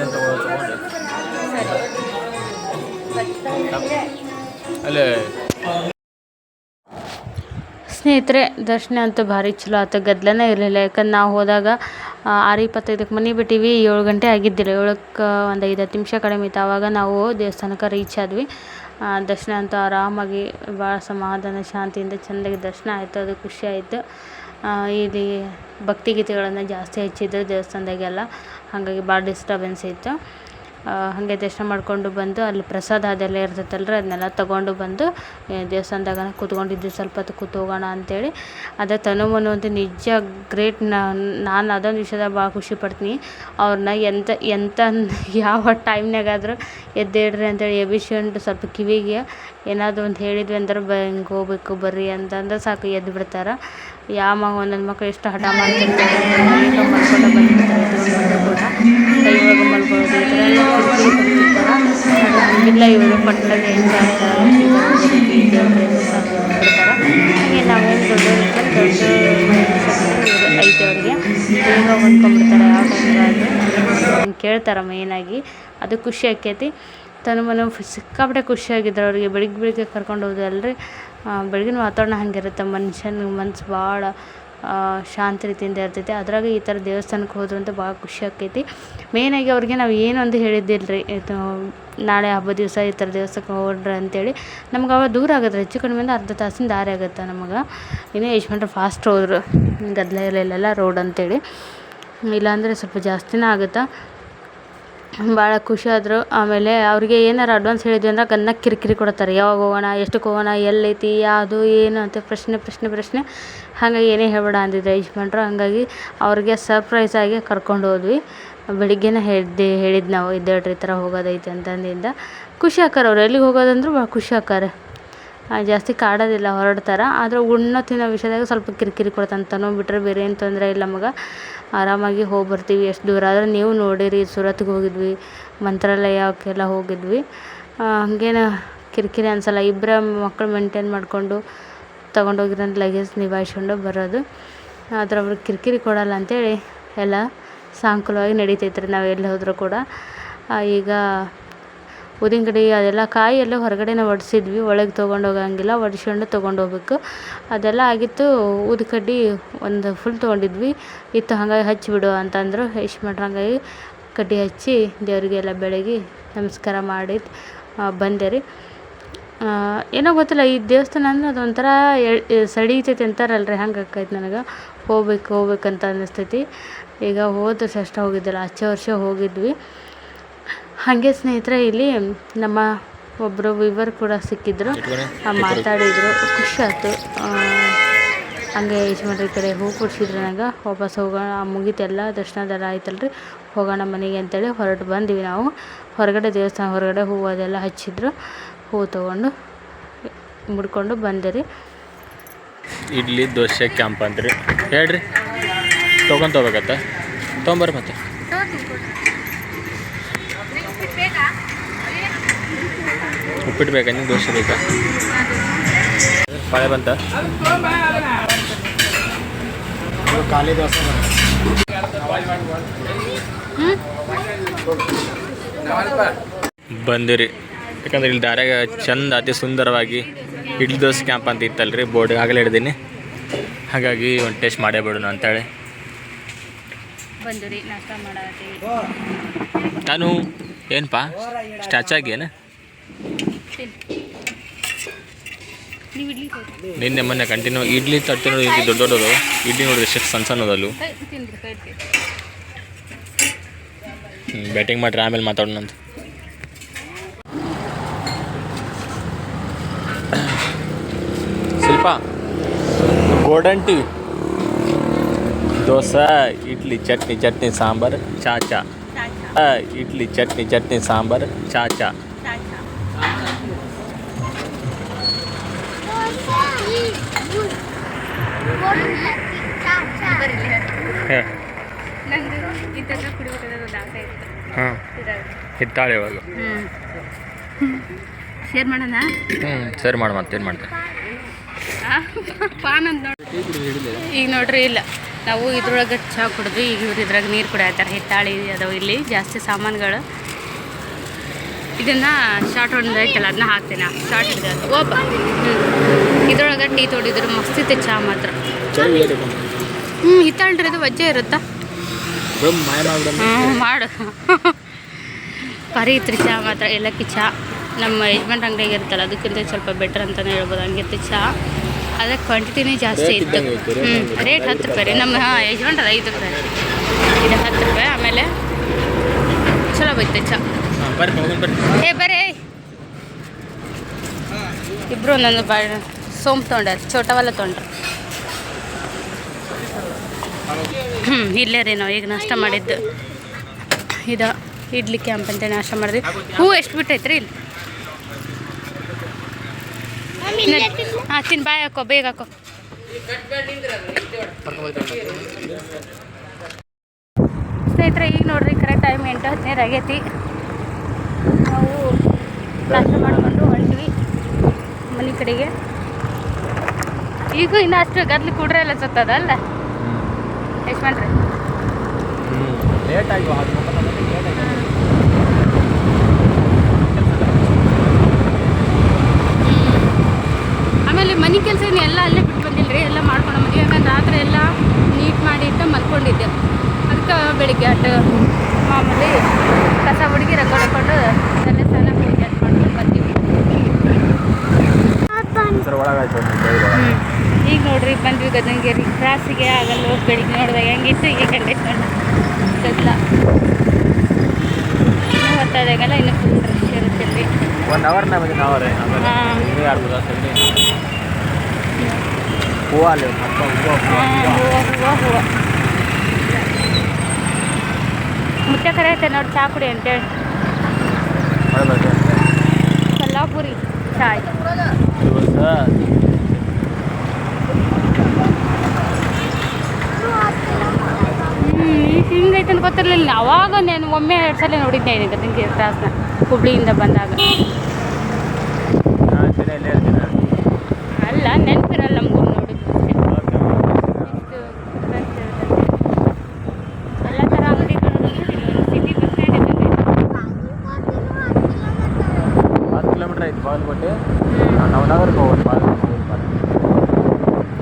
ಅಲ್ಲೇ. ಸ್ನೇಹಿತರೆ, ದರ್ಶನ ಅಂತೂ ಭಾರಿ ಚಲೋ ಆಯ್ತು ಗದ್ದಲನೇ ಇರಲಿಲ್ಲ. ಯಾಕಂದ್ರೆ ನಾವು ಹೋದಾಗ ಆರು ಇಪ್ಪತ್ತೈದಕ್ಕೆ ಮನೆ ಬಿಟ್ಟಿವಿ. ಏಳು ಗಂಟೆ ಆಗಿದ್ದಿಲ್ಲ. ಏಳಕ್ಕೆ ಒಂದು ಐದು ಹತ್ತು ನಿಮಿಷ ಕಡಿಮೆ ಇತ್ತು. ಆವಾಗ ನಾವು ದೇವಸ್ಥಾನಕ್ಕೆ ರೀಚ್ ಆದ್ವಿ. ದರ್ಶನ ಅಂತೂ ಆರಾಮಾಗಿ, ಭಾಳ ಸಮಾಧಾನ, ಶಾಂತಿಯಿಂದ ಚೆಂದಾಗಿ ದರ್ಶನ ಆಯಿತು. ಅದು ಖುಷಿ ಆಯಿತು. ಇಲ್ಲಿ ಭಕ್ತಿಗೀತೆಗಳನ್ನು ಜಾಸ್ತಿ ಹಚ್ಚಿದ್ರು ದೇವಸ್ಥಾನದಾಗೆಲ್ಲ. ಹಾಗಾಗಿ ಭಾಳ ಡಿಸ್ಟರ್ಬೆನ್ಸ್ ಇತ್ತು. ಹಾಗೆ ದರ್ಶನ ಮಾಡಿಕೊಂಡು ಬಂದು ಅಲ್ಲಿ ಪ್ರಸಾದ ಅದೆಲ್ಲ ಇರ್ತೈತಲ್ಲ ರೀ ಅದನ್ನೆಲ್ಲ ತೊಗೊಂಡು ಬಂದು ದೇವಸ್ಥಾನದಾಗ ಕೂತ್ಕೊಂಡಿದ್ವಿ, ಸ್ವಲ್ಪ ಹೊತ್ತು ಕೂತು ಹೋಗೋಣ ಅಂತೇಳಿ. ಅದೇ ತನು ಮನು ಅಂತ ನಿಜ ಗ್ರೇಟ್ ನಾನು ಅದೊಂದು ವಿಷಯದಾಗ ಭಾಳ ಖುಷಿ ಪಡ್ತೀನಿ. ಅವ್ರನ್ನ ಎಂತ ಎಂತ ಯಾವ ಟೈಮ್ನಾಗಾದ್ರೂ ಎದ್ದೇಳ್ರಿ ಅಂತೇಳಿ ಎಬಿಸ್ಕೊಂಡು ಸ್ವಲ್ಪ ಕಿವಿಗೆ ಏನಾದರೂ ಒಂದು ಹೇಳಿದ್ವಿ ಅಂದ್ರೆ ಬ, ಹಿಂಗೆ ಹೋಗ್ಬೇಕು ಬರ್ರಿ ಅಂತಂದ್ರೆ ಸಾಕು ಎದ್ದು ಬಿಡ್ತಾರೆ. ಯಾವ ಮಗ ಒಂದೊಂದು ಮಕ್ಳು ಎಷ್ಟು ಹಠ ಮಾಡ್ತಿರ್ತಾರೆ ಒಳಗೆ ಈ ಥರ ಎಲ್ಲ ಇಲ್ಲ ಇವರು ಪಟ್ಟಣದಲ್ಲಿ ಎಂಜಾಯ್ ಹಾಗೆ ನಾವೇನು ದೊಡ್ಡವ್ರು ದೊಡ್ಡ ಐತೆ ಅವ್ರಿಗೆ ಬೇಗ ಹೊಂದ್ಕೊಂಡ್ಬಿಡ್ತಾರೆ ಯಾವ ಟೈಮ್ಗಾದ್ರು ಕೇಳ್ತಾರೆ ಮೇಯ್ನಾಗಿ. ಅದು ಖುಷಿ ಆಕೈತಿ. ತನ್ನ ಮನೆ ಸಿಕ್ಕಾಪಟ್ಟೆ ಖುಷಿಯಾಗಿದ್ರು ಅವ್ರಿಗೆ. ಬೆಳಿಗ್ಗೆ ಬೆಳಿಗ್ಗೆ ಕರ್ಕೊಂಡು ಹೋದಲ್ರಿ ಬೆಳಗಿನ ವಾತಾವರಣ ಹಂಗಿರುತ್ತೆ. ಮನುಷ್ಯನ ಮನ್ಸು ಭಾಳ ಶಾಂತ ರೀತಿಯಿಂದ ಇರ್ತೈತಿ. ಅದ್ರಾಗ ಈ ಥರ ದೇವಸ್ಥಾನಕ್ಕೆ ಹೋದ್ರು ಅಂತ ಭಾಳ ಖುಷಿ ಆಕೈತಿ ಮೇಯ್ನಾಗಿ ಅವ್ರಿಗೆ ನಾವು ಏನೊಂದು ಹೇಳಿದ್ದಿಲ್ಲ ರೀ ಇದು ನಾಳೆ ಹಬ್ಬ ದಿವಸ ಈ ಥರ ದೇವಸ್ಥಾನಕ್ಕೆ ಹೋಗ್ರಿ ಅಂತೇಳಿ. ನಮ್ಗೆ ಅವಾಗ ದೂರ ಆಗತ್ತೆ, ಹೆಚ್ಚು ಕಡಿಮೆ ಅಂದ್ರೆ ಅರ್ಧ ತಾಸಿನ ದಾರಿ ಆಗುತ್ತೆ ನಮಗೆ. ಇನ್ನೂ ಯಜಮಾನ್ರು ಫಾಸ್ಟ್ ಹೋದ್ರು ಗದ್ದಲ ಇರಲಿಲ್ಲ ರೋಡ್ ಅಂತೇಳಿ. ಇಲ್ಲಾಂದರೆ ಸ್ವಲ್ಪ ಜಾಸ್ತಿನೇ ಆಗುತ್ತೆ? ಭಾಳ ಖುಷಿ ಆದರು. ಆಮೇಲೆ ಅವ್ರಿಗೆ ಏನಾರ ಅಡ್ವಾನ್ಸ್ ಹೇಳಿದ್ವಿ ಅಂದ್ರೆ ಗನ್ನ ಕಿರಿಕಿರಿ ಕೊಡ್ತಾರೆ. ಯಾವಾಗ ಹೋಗೋಣ ಎಷ್ಟಕ್ಕೆ ಹೋಗೋಣ, ಎಲ್ಲೈತಿ, ಯಾವುದು, ಏನು ಅಂತ ಪ್ರಶ್ನೆ ಪ್ರಶ್ನೆ ಪ್ರಶ್ನೆ. ಹಾಗಾಗಿ ಏನೇ ಹೇಳ್ಬೇಡ ಅಂದಿದ್ರು ಯಜಮಾನ್ರು. ಹಾಗಾಗಿ ಅವ್ರಿಗೆ ಸರ್ಪ್ರೈಸ್ ಆಗಿ ಕರ್ಕೊಂಡು ಹೋದ್ವಿ. ಬೆಳಿಗ್ಗೆನೇ ಹೇಳಿದ್ದೆ ಹೇಳಿದ್ದು ನಾವು ಇದ್ದೇಳ್ರಿ ಈ ಥರ ಹೋಗೋದೈತೆ ಅಂತಂದಿಂದ. ಖುಷಿ ಆಕಾರ ಅವ್ರು. ಎಲ್ಲಿಗೆ ಹೋಗೋದಂದ್ರೂ ಭಾಳ ಖುಷಿ ಆಕಾರ ಜಾಸ್ತಿ ಕಾಡೋದಿಲ್ಲ ಹೊರಡ್ತಾರೆ ಆದ್ರೆ ಉಣ್ಣೋ ತಿನ್ನೋ ವಿಷಯದಾಗ ಸ್ವಲ್ಪ ಕಿರಿಕಿರಿ ಕೊಡ್ತಂತನೂ ಬಿಟ್ಟರೆ ಬೇರೆ ಏನು ತೊಂದರೆ ಇಲ್ಲ ನಮಗೆ ಆರಾಮಾಗಿ ಹೋಗಿ ಬರ್ತೀವಿ ಎಷ್ಟು ದೂರ ಆದ್ರೆ ನೀವು ನೋಡಿರಿ, ಸೂರತ್ಗೆ ಹೋಗಿದ್ವಿ ಮಂತ್ರಾಲಯಕ್ಕೆಲ್ಲ ಹೋಗಿದ್ವಿ. ಹಾಗೇನು ಕಿರಿಕಿರಿ ಅನ್ಸಲ್ಲ. ಇಬ್ಬರ ಮಕ್ಕಳು ಮೇಂಟೈನ್ ಮಾಡಿಕೊಂಡು ತೊಗೊಂಡೋಗಿರೋ ಲಗೇಜ್ ನಿಭಾಯಿಸ್ಕೊಂಡು ಬರೋದು. ಆದ್ರೆ ಅವ್ರಿಗೆ ಕಿರಿಕಿರಿ ಕೊಡಲ್ಲ ಅಂತೇಳಿ ಎಲ್ಲ ಸಾಂಕುಲವಾಗಿ ನಡಿತೈತೆ ರೀ ನಾವು ಎಲ್ಲಿ ಹೋದರೂ ಕೂಡ. ಈಗ ಊದಿನ ಕಡ್ಡಿ ಅದೆಲ್ಲ ಕಾಯಿ ಎಲ್ಲ ಹೊರಗಡೆನೇ ಒಡೆಸಿದ್ವಿ, ಒಳಗೆ ತೊಗೊಂಡು ಹೋಗಂಗಿಲ್ಲ, ಒಡ್ಸ್ಕೊಂಡು ತೊಗೊಂಡು ಹೋಗ್ಬೇಕು. ಅದೆಲ್ಲ ಆಗಿತ್ತು, ಊದಿ ಕಡ್ಡಿ ಒಂದು ಫುಲ್ ತೊಗೊಂಡಿದ್ವಿ. ಇತ್ತು ಹಾಗಾಗಿ ಹಚ್ಚಿಬಿಡು ಅಂತಂದರು. ಯಜಮಾನ್ರು ಹಾಗಾಗಿ ಕಡ್ಡಿ ಹಚ್ಚಿ ದೇವರಿಗೆಲ್ಲ ಬೆಳಗಿ ನಮಸ್ಕಾರ ಮಾಡಿ ಬಂದೆ ರೀ. ಏನೋ ಗೊತ್ತಿಲ್ಲ, ಈ ದೇವಸ್ಥಾನ ಅಂದ್ರೆ ಅದೊಂಥರ ಸಡೀತೈತೆ ಅಂತಾರಲ್ಲ ಅಂತಾರಲ್ರಿ, ಹಂಗೆ ಆಕೈತೆ ನನಗೆ. ಹೋಗ್ಬೇಕು, ಹೋಗ್ಬೇಕಂತ ಅನ್ನಿಸ್ತೈತಿ ಈಗ ಹೋದ ವರ್ಷ ಹೋಗಿದ್ದಿಲ್ಲ ಹಚ್ಚೆ ವರ್ಷ ಹೋಗಿದ್ವಿ. ಹಾಗೆ ಸ್ನೇಹಿತರೆ ಇಲ್ಲಿ ನಮ್ಮ ಒಬ್ಬರು ವಿವರ್ ಕೂಡ ಸಿಕ್ಕಿದ್ರು. ಮಾತಾಡಿದರು. ಖುಷಿ ಆಯ್ತು. ಹಂಗೆ ಯಜಮಾನ್ರ ಕಡೆ ಹೂ ಕೊಡಿಸಿದ್ರೆ ನನಗೆ ವಾಪಸ್ ಹೋಗೋಣ ಮುಗೀತೆಲ್ಲ ದರ್ಶನದೆಲ್ಲ ಆಯ್ತಲ್ರಿ. ಹೋಗೋಣ ಮನೆಗೆ ಅಂತೇಳಿ ಹೊರಟು ಬಂದ್ವಿ ನಾವು. ಹೊರಗಡೆ ದೇವಸ್ಥಾನ ಹೊರಗಡೆ ಹೂವು ಅದೆಲ್ಲ ಹಚ್ಚಿದ್ರು. ಹೂವು ತೊಗೊಂಡು ಮುಡ್ಕೊಂಡು ಬಂದೆ ರೀ. ಇಡ್ಲಿ ದೋಸೆ ಕ್ಯಾಂಪ್ ಅಂತ್ರಿ. ಹೇಳ್ರಿ. ತೊಗೊಂಡ್ ಹೋಗ್ಬೇಕತ್ತ ತೊಗೊಂಬರ್ರಿ ಮತ್ತೆ. ಉಪ್ಪಿಟ್ಟು ಬೇಕಾ ನಿಮ್ಗೆ ದೋಸೆ ಬೇಕಾ? ಪಾಳೆ ಬಂತ? ಖಾಲಿ ದೋಸೆ ಬಂದಿರಿ. ಯಾಕಂದ್ರೆ ಇಲ್ಲಿ ದಾರ್ಯಾಗ ಚಂದ ಅತಿ ಸುಂದರವಾಗಿ ಇಡ್ಲಿ ದೋಸೆ ಕ್ಯಾಂಪ್ ಅಂತ ಇತ್ತಲ್ರಿ ಬೋರ್ಡ್ ಆಗಲೇ ಹಿಡ್ದೀನಿ. ಹಾಗಾಗಿ ಒಂದು ಟೇಸ್ಟ್ ಮಾಡೇ ಬಿಡೋಣ ಅಂತೇಳಿ. ಬಂದು ರೀ ನಾಷ್ಟ ನಾನು ಏನಪ್ಪ ಸ್ಟ್ಯಾಚ್ ಆಗಿ ಏನು ನೀವು ಇಡ್ಲಿ ಕೊಡ್ರಿ. ನಿನ್ನೆ ಮೊನ್ನೆ ಕಂಟಿನ್ಯೂ ಇಡ್ಲಿ ತಟ್ಟೆ ನೋಡಿ ಇಲ್ಲಿ ದೊಡ್ಡ ದೊಡ್ಡದು ಇಡ್ಲಿ ನೋಡಿದ್ರೆ ಎಷ್ಟು ಸಣ್ಣ ಸಣ್ಣದಲ್ಲು. ಬ್ಯಾಟಿಂಗ್ ಮಾಡ್ರಿ ಆಮೇಲೆ ಮಾತಾಡೋಣ ಅಂತ. ಶಿಲ್ಪ ಗೋಲ್ಡನ್ ಟೀ ದೋಸೆ ಇಡ್ಲಿ ಚಟ್ನಿ ಚಟ್ನಿ ಸಾಂಬಾರು ಚಾ ಚಾ ಇಡ್ಲಿ ಚಟ್ನಿ ಚಟ್ನಿ ಸಾಂಬಾರು ಚಾ ಚಾ ನಂದು ಇಂಥದ್ದು ಕುಡಿಬೇಕಾದ್ರೆ ಒಂದು ಆಸೆ ಇತ್ತು ಹಾಂ. ಇದಾಗ ಹಿತ್ತಾಳೆ ಇವಾಗ. ಶೇರ್ ಮಾಡೋಣ? ಹ್ಞೂ ಶೇರ್ ಮಾಡು ಮತ್ತೇನು ಮಾಡ್ತೀನಿ ಪಾನ್ ಅಂತ ನೋಡಿ ಈಗ ನೋಡ್ರಿ ಇಲ್ಲ. ನಾವು ಇದ್ರೊಳಗೆ ಚಹಾ ಕುಡಿದ್ವಿ ಈಗ ಇವ್ರು ಇದ್ರಾಗ ನೀರು ಕುಡಿಯತ್ತಾರೆ ಹಿತ್ತಾಳಿ ಅದಾವ ಇಲ್ಲಿ ಜಾಸ್ತಿ ಸಾಮಾನುಗಳು. ಇದನ್ನ ಶಾರ್ಟ್ ಹೊಡೆದೈತಲ್ಲ ಅದನ್ನ ಹಾಕ್ತೀನಿ. ಶಾರ್ಟ್ ಹಿಡಿದ ಓಪನ್ ಹ್ಞೂ ಇದ್ರೊಳಗೆ ಟೀ ತೊಡಿದ್ರು ಮಸ್ತಿತ್ತು ಚಹಾ ಮಾತ್ರ. ಹ್ಞೂ ಹಿತ್ತಾಳ್ರಿ ಇದು ವಜ್ಜೆ ಇರುತ್ತಾ? ಹ್ಞೂ ಮಾಡು. ಭಾರಿ ಇತ್ತು ಚಹಾ ಮಾತ್ರ ಏಲಕ್ಕಿ ಚಹಾ ನಮ್ಮ ಯಜಮಾನ್ ಅಂಗಡಿಗೆ ಇರುತ್ತಲ್ಲ ಅದಕ್ಕಿಂತ ಸ್ವಲ್ಪ ಬೆಟರ್ ಅಂತಲೇ ಹೇಳ್ಬೋದು. ಹಂಗಿತ್ತು ಚಹಾ ಅದೇ ಕ್ವಾಂಟಿಟಿನೇ ಜಾಸ್ತಿ ಇತ್ತು. ಹ್ಞೂ ರೇಟ್ ಹತ್ತು ರೂಪಾಯಿ ರೀ. ನಮ್ಮ ಹಾಂ ಯಜಮಾನ್ರ ಐದು ರೂಪಾಯಿ. ಇದು ಹತ್ತು ರೂಪಾಯಿ ಆಮೇಲೆ ಚಲೋ ಬೈತೆ ಚಹಾ ಬರ್ರಿ ಏ ಬರೇ ಇಬ್ರು ಒಂದೊಂದು ಬಾ ಸೋಂಪು ತೊಗೊಂಡ್ರ ಚೋಟವಲ್ಲ ತೊಗೊಂಡ್ರು. ಹ್ಞೂ ಇಲ್ಲೇ ರೀ ನಾವು ಈಗ ನಾಷ್ಟ ಮಾಡಿದ್ದು. ಇದು ಇಡ್ಲಿ ಕ್ಯಾಂಪ್ ಅಂತ ನಾಷ್ಟ ಮಾಡಿದ್ವಿ. ಹೂ ಎಷ್ಟು ಬಿಟ್ಟೈತ್ರಿ ಇಲ್ಲಿ? ಹಾಂ, ತಿನ್, ಬಾಯ್ ಹಾಕೋ, ಬೇಗ ಹಾಕೋ. ಸ್ನೇಹಿತರೆ, ಈಗ ನೋಡ್ರಿ ಕರೆಕ್ಟ್ ಟೈಮ್ ಎಂಟು ಹದಿನೈದು ಆಗೈತಿ. ನಾವು ನಾಷ್ಟ ಮಾಡಿಕೊಂಡು ಹೊಂಟ್ವಿ ಮನೆ ಕಡೆಗೆ. ಈಗ ಇನ್ನು ಅಷ್ಟು ಗದ್ಲು ಕುಡ್ರೆ ಎಲ್ಲ ಸುತ್ತದಲ್ಲ ಯಶಮಂತ್ರಿ ಲೇಟ್ ಆಮೇಲೆ ಮನೆ ಕೆಲಸ ಎಲ್ಲ ಅಲ್ಲೇ ಬಿಟ್ಟು ಎಲ್ಲ ಮಾಡ್ಕೊಂಡು ಮದುವೆ ಯಾಕಂದ್ರೆ ರಾತ್ರಿ ಎಲ್ಲ ನೀಟ್ ಮಾಡಿ ಅಂತ ಮಲ್ಕೊಂಡಿದ್ದೆ. ಅದಕ್ಕೆ ಬೆಳಿಗ್ಗೆ ಅಟ್ಟು ಮಾಮೂಲಿ ಕಸ ಹುಡುಗಿ ರಗೋಡೆ ನೋಡ್ರಿ ಬಂದ್ವಿ ಗದಂಗೇರಿ ಕ್ರಾಸಿಗೆ ಆಗಲ್ಲ ಬೆಳಿಗ್ಗೆ ನೋಡಿದಾಗ ಹೆಂಗಿತ್ತು ಈಗ ಕಂಡೀಷನ್? ಗದ್ದಲ ಇನ್ನೂ ಹೊತ್ತಾದಾಗೆಲ್ಲ ಇನ್ನೂ ಫುಲ್ ರಶ್ ಇರುತ್ತಿಲ್ರಿ ಒನ್ ಅವರ್ ನಮಗೆ ಅವರೇ ಹೂವು ಅಲ್ಲಿ ಮತ್ತ ಹೂವು ಹೂವು ಹಾಂ ಹೂವು ಹೂವು ಹೂವು. ಹೂವು ಮುತ್ತೆ ನೋಡಿ ಚಾ ಕುಡಿ ಅಂತೇಳಿ ಕೊಲ್ಲಾಪುರಿ ಚಾಯ್ ದಿವಸ ಹ್ಞೂ ಹಿಂಗೈತೆ ಅವಾಗ ನಾನು ಒಮ್ಮೆ ಎರಡು ಸಲ ನೋಡಿದ್ದೆ ಗದಂಗೆ ಕ್ರಾಸ್ನ ಹುಬ್ಳಿಯಿಂದ ಬಂದಾಗ ನಾನು ದಿನ ಇಲ್ಲೇ ಇರ್ತೀನಿ ಅಲ್ಲ ನೆನಪಿರಲ್ಲ ನಮಗೂ ನೋಡಿದ್ದು ಅಷ್ಟೇ. ಇಷ್ಟು fresh ಇರುತ್ತೆ. ಎಲ್ಲ ಥರ ಅಂಗಡಿಗಳು ಸಿಟಿ ಬಸ್ ಸ್ಟ್ಯಾಂಡ್ ಇದ್ದಂಗೆ ಇದೆ. ಹತ್ತು ಕಿಲೋಮೀಟ್ರ್ ಐತಿ ಬಾಗಲಕೋಟೆ ನಾವು ನಗರಕ್ಕೆ ಹೋಗೋದು ಬಾಗಲಕೋಟೆ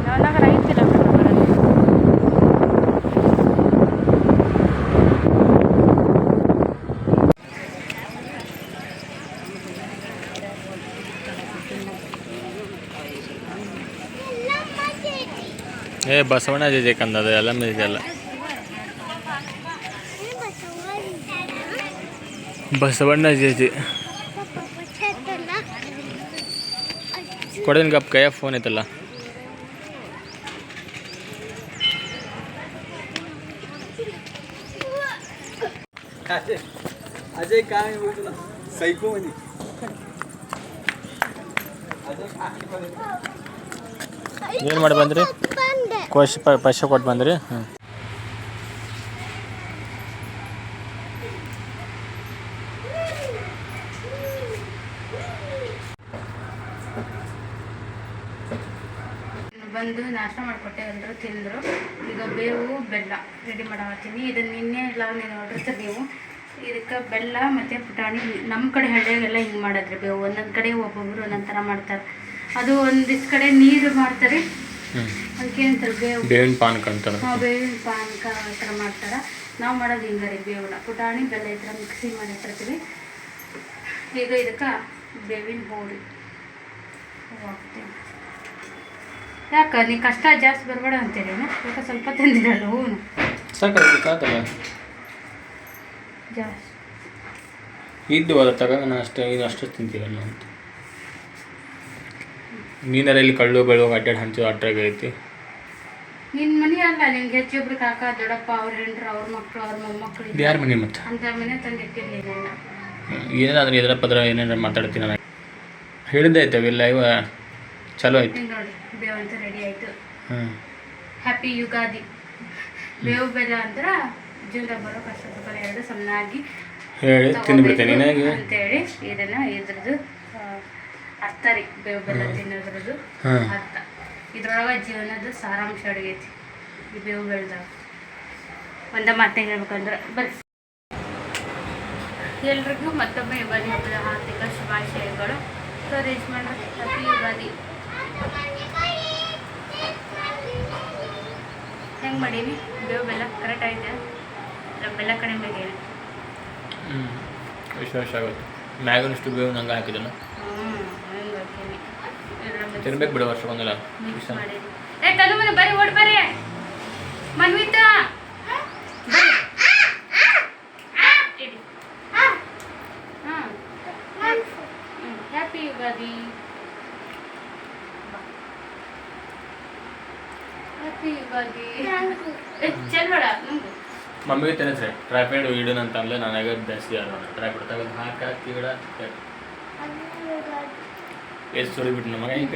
ನವನಗರ ಐದು ಕಿಲೋಮೀಟರ್ ಬರುತ್ತೆ ಏ ಬಸವಣ್ಣ ಜಯ ಜೇಕಂದ ಅದೆಲ್ಲ ಇದೆಲ್ಲ ಬಸವಣ್ಣ ಜೇಜಿ. ಕೊಡೋನ್ ಕಪ್ ಕೈಯ ಫೋನ್ ಐತಲ್ಲ. ಅಜಯ್ ಕಾಯಿ ಸೈಕೋ ಮಂದಿ ಏನು ಮಾಡಿ ಬಂದ್ರಿ? ಕೋಶ ಪೈಸೆ ಕೊಟ್ಟು ಬಂದ್ರಿ? ಬಂದು ನಾಷ್ಟ ಮಾಡಿಕೊಟ್ಟೆ ಎಲ್ಲರೂ ತಿಂದರು. ಈಗ ಬೇವು, ಬೆಲ್ಲ ರೆಡಿ ಮಾಡಾಕತ್ತೀನಿ ಇದನ್ನು ನಿನ್ನೆ ಎಲ್ಲ ನೀನು ನೋಡಿರ್ತೀರಿ ನೀವು ಇದಕ್ಕೆ ಬೆಲ್ಲ ಮತ್ತು ಪುಟಾಣಿ ನಮ್ಮ ಕಡೆ ಹಳ್ಳಿಯಾಗೆಲ್ಲ ಹಿಂಗೆ ಮಾಡಿದ್ರೆ ಬೇವು. ಒಂದೊಂದು ಕಡೆ ಒಬ್ಬೊಬ್ರು ಒಂದೊಂದು ಥರ ಮಾಡ್ತಾರೆ. ಅದು ಒಂದಿಷ್ಟು ಕಡೆ ನೀರು ಮಾಡ್ತಾರೆ. ಅದಕ್ಕೆ ಬೇವು ಬೇವಿನ ಪಾನಕ ಅಂತಾರೆ. ಬೇವಿನ ಪಾನಕ ಆ ಥರ ಮಾಡ್ತಾರೆ. ನಾವು ಮಾಡೋದು ಹಿಂಗೆ ರೀ ಬೇವನ್ನ ಪುಟಾಣಿ ಬೆಲ್ಲ ಈ ಥರ ಮಿಕ್ಸಿ ಮಾಡಿಟ್ಟಿರ್ತೀವಿ ಈಗ ಇದಕ್ಕೆ ಬೇವಿನ ಹೋರಿ ಹಾಕ್ತೀವಿ ಯಾಕೆ ನೀ ಕಷ್ಟ ಜಾಸ್ತಿ ಬರಬೇಡ ಅಂತೇಳಿ ಯಾಕೆ ಸ್ವಲ್ಪ ತಂದಿರಲ್ಲ ಹೂನು? ಸಾಕಲ್ಲ ಜಾಸ್ತಿ. ಇದ್ದು ಅದ ತಗ ನಾನು ಅಷ್ಟೇ ಇದು ಅಷ್ಟು ತಿಂತೀರಲ್ಲ ಅಂತ. ನೀನಾರ ಇಲ್ಲಿ ಕಳ್ಳು ಬೆಳ್ಳು ಅಡ್ಡಾಡಿ ಹಂಚು ಅಟ್ರಾಗ ಐತಿ ನಿನ್ನ ಮನೆ ಅಲ್ಲ ಹೆಚ್ಚು ಹೆಚ್ಚೊಬ್ರು ಕಾಕ ದೊಡ್ಡಪ್ಪ ಅವ್ರ ಹೆಂಡ್ರು ಅವ್ರ ಮಕ್ಕಳು ಅವ್ರ ಮೊಮ್ಮಕ್ಕಳು ಇದು ಯಾರ ಮನೆ ಮತ್ತೆ? ಅಂತ ಮನೆ ತಂದಿಟ್ಟಿರಲಿಲ್ಲ ಏನಾದ್ರೆ ಇದರ ಪದ್ರ ಏನಾರ ಮಾತಾಡ್ತೀನಿ ನಾನು ಹೇಳಿದ್ದೆ ಐತೆ ಅವೆಲ್ಲ ಇವ ಚಲೋ ಐತಿ ನೋಡಿ ಬೇವು ಅಂತ ರೆಡಿ ಆಯ್ತು. ಹ್ಯಾಪಿ ಯುಗಾದಿ. ಬೇವು ಬೆಲ್ಲ ಅಂದ್ರೆ ಜೀವನದಾಗ ಬರೋ ಕಷ್ಟ ಸುಖ ಎರಡು ಸಮನಾಗಿ ಹೇಳಿ ತಿಂದ್ಬಿಡ್ತೇನೆ ಅಂತೇಳಿ ಇದನ್ನ ಇದ್ರದ್ದು. ಅರ್ಥ ರೀ ಬೇವು ಬೆಲ್ಲ ತಿನ್ನೋದ್ರದ್ದು ಅರ್ಥ ಇದ್ರೊಳಗೆ ಜೀವನದ ಸಾರಾಂಶ ಅಡಗೈತಿ. ಈ ಬೇವು ಬೆಳೆದಾಗ ಒಂದ ಮಾತೆ ಹೇಳ್ಬೇಕಂದ್ರೆ ಬರ್ರಿ ಎಲ್ರಿಗೂ ಮತ್ತೊಮ್ಮೆ ಯುಗಾದಿ ಹಬ್ಬದ ಹಾರ್ದಿಕ ಶುಭಾಶಯಗಳು. ಸೊ ರೇಷ್ಮಣ್ಣ ಸತಿ ಯುಗಾದಿ. ಹೆಂಗೆ ಮಾಡೀನಿ? ಬೇವು ಬೆಲ್ಲ ಕರೆಕ್ಟ್ ಐತೆ ಇಲ್ಲ ಬೆಲ್ಲ ಕಡಿಮೆ ಆಗೇನೆ ಹ್ಞೂ ವಿಶ್ವಾಸ ಆಗುತ್ತೆ. ಮ್ಯಾಗನಷ್ಟು ಬೇವು ನಂಗೆ ಹಾಕಿದನು ಹ್ಞೂ ಹೆಂಗೆ ಹಾಕೀನಿ ಇದ್ರ mix ತಿನ್ಬೇಕು ಬಿಡು ವರ್ಷ ಬಂದಿಲ್ಲ ಏ ತಲು ಮನೆ ಬರ್ರಿ ಓಡ್ ಬರ್ರಿ. ಮನ್ವಿತ. ಹ್ಯಾಪಿ ಯುಗಾದಿ ಹ್ಯಾಪಿ ಯುಗಾದಿ ಚೆಲ್ಬೇಡ ಮಮ್ಮಿಗೆ ತಿನ್ನಿಸ್ರಿ. ಟ್ರಾಪಿಡ್ ಇಡನ್ ಅಂತ ಅಲ್ಲೇ ನನಗೆ ಜಾಸ್ತಿ ಅದ ಟ್ರಾಪಿಡ್ ತಗೊಂಡು ಹಾಕಿ ಹಾಕಿ ಎಷ್ಟು ಸುರಿಬಿಟ್ಟು ನಮಗೆ ಈಗ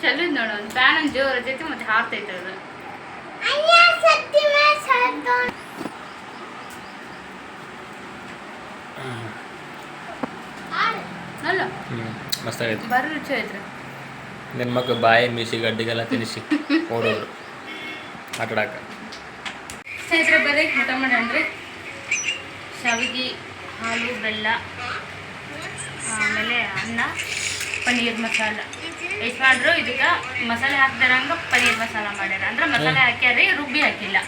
ಚೆಲ್ಲಿದ್ ನೋಡು ಒಂದು ಫ್ಯಾನ್ ಒಂದು ಜೋರ ಜೊತೆ ಮತ್ತೆ ಹಾರ್ತೈತೆ ಅದು. ಅಲ್ಲ ಮಸ್ತಾಗೈತಿ ಬರ್ರಿ ರುಚಿ ಐತ್ರಿ ನನ್ನ ಮಗ ಬಾಯಿ ಮೀಸಿ ಗಡ್ಡಿಗೆಲ್ಲ ತಿನ್ನಿಸಿ. ಓಡೋದ್ರು. ಆಟಾಡಕ ಸ್ನೇಹಿತರೆ ಬರ್ರಿ ಊಟ ಮಾಡಣ್ರಿ ಶಾವಿಗೆ ಹಾಲು ಬೆಲ್ಲ ಆಮೇಲೆ ಅನ್ನ ಪನ್ನೀರ್ ಮಸಾಲ. ಎಷ್ಟು ಮಾಡ್ರು ಇದಕ್ಕೆ ಮಸಾಲೆ ಹಾಕ್ದಾರಂಗ ಪನ್ನೀರ್ ಮಸಾಲ ಮಾಡ್ಯಾರ. ಅಂದ್ರೆ ಮಸಾಲೆ ಹಾಕ್ಯಾರಿ ರುಬ್ಬಿ ಹಾಕಿಲ್ಲ.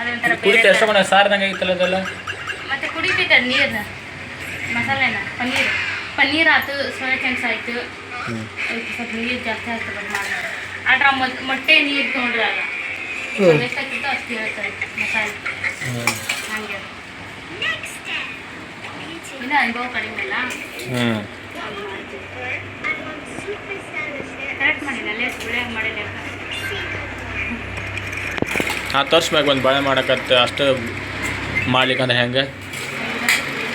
ಅದೊಂಥರ ಬೇರೆ ಸಾರ್ದಂಗೆ ಆಗಿತ್ತಲ್ಲ ಅದೆಲ್ಲ? ಮತ್ತೆ ಕುಡಿತೈತೆ ನೀರ್ನ ಮಸಾಲೆನ ಪನ್ನೀರ್. ಪನ್ನೀರ್ ಆಯ್ತು ಸೋಯಾ ಚಂಕ್ಸ್ ಆಯ್ತು ಸ್ವಲ್ಪ ನೀರು ಜಾಸ್ತಿ ಆಗ್ತದೆ ಮಾಡಿ ಆದ್ರೆ ಮೊಟ್ಟೆ ನೀರು ತೊಗೊಂಡ್ರಲ್ಲ ಎಷ್ಟಾಗ್ತಿತ್ತು ಅಷ್ಟು ಹೇಳ್ತಾರೆ. ಮಸಾಲೆ. ಹಂಗೆ. ಇನ್ನು ಅನುಭವ ಕಡಿಮೆ ಅಲ್ಲ? ಹ್ಞೂ ಕರೆಕ್ಟ್ ಮಾಡಿಲ್ಲ ಅಲ್ಲೇ ಸುಳ್ಳೆ ಮಾಡಿಲ್ಲ ಹತ್ತು ವರ್ಷ ಮ್ಯಾಗ ಒಂದು ಬಳೆ ಮಾಡಕತ್ತೆ ಅಷ್ಟು ಮಾಡ್ಲಿಕ್ಕಂದ್ರೆ ಹೆಂಗೆ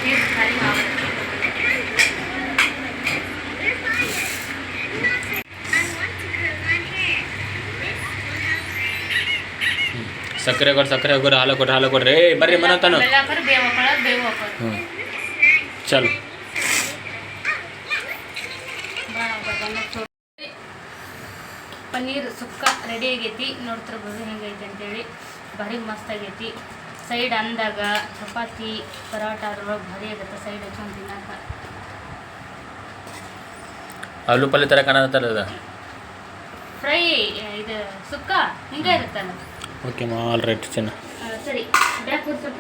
ನೀರು ಖಾಲಿ ಆಗುತ್ತೆ ಸಕ್ಕರೆ ಕೊಡ್ರಿ ಸಕ್ಕರೆ ಕೊಡ್ರಿ ಹಾಲು ಕೊಡ್ರಿ ಹಾಲು ಕೊಡ್ರಿ ಏ ಬರ್ರಿ ಮನ ತಾನು ಹ್ಞೂ ಚಲೋ. ಪನ್ನೀರ್ ಸುಕ್ಕ ರೆಡಿ ಆಗೈತಿ. ನೋಡ್ತಿರ್ಬೋದು ಹೆಂಗೈತಿ ಅಂತೇಳಿ. ಭಾರಿ ಮಸ್ತ್ ಆಗೈತಿ. ಸೈಡ್ ಅಂದಾಗ ಚಪಾತಿ ಪರೋಟ ಅದ್ರೊಳಗೆ ಭಾರಿ ಆಗತ್ತೆ. ಸೈಡ್ ಹಚ್ಕೊಂಡು ತಿನ್ನಕ. ಆಲೂ ಪಲ್ಯ ಥರ ಕಾಣತ್ತಲ್ಲ ಫ್ರೈ ಇದು ಸುಕ್ಕ ಹಿಂಗೆ ಇರುತ್ತಲ್ಲ. ಓಕೆ ಆಲ್ ರೈಟ್ ಚೆನ್ನ ಸರಿ ಬ್ಯಾಕ್ ಸ್ವಲ್ಪ.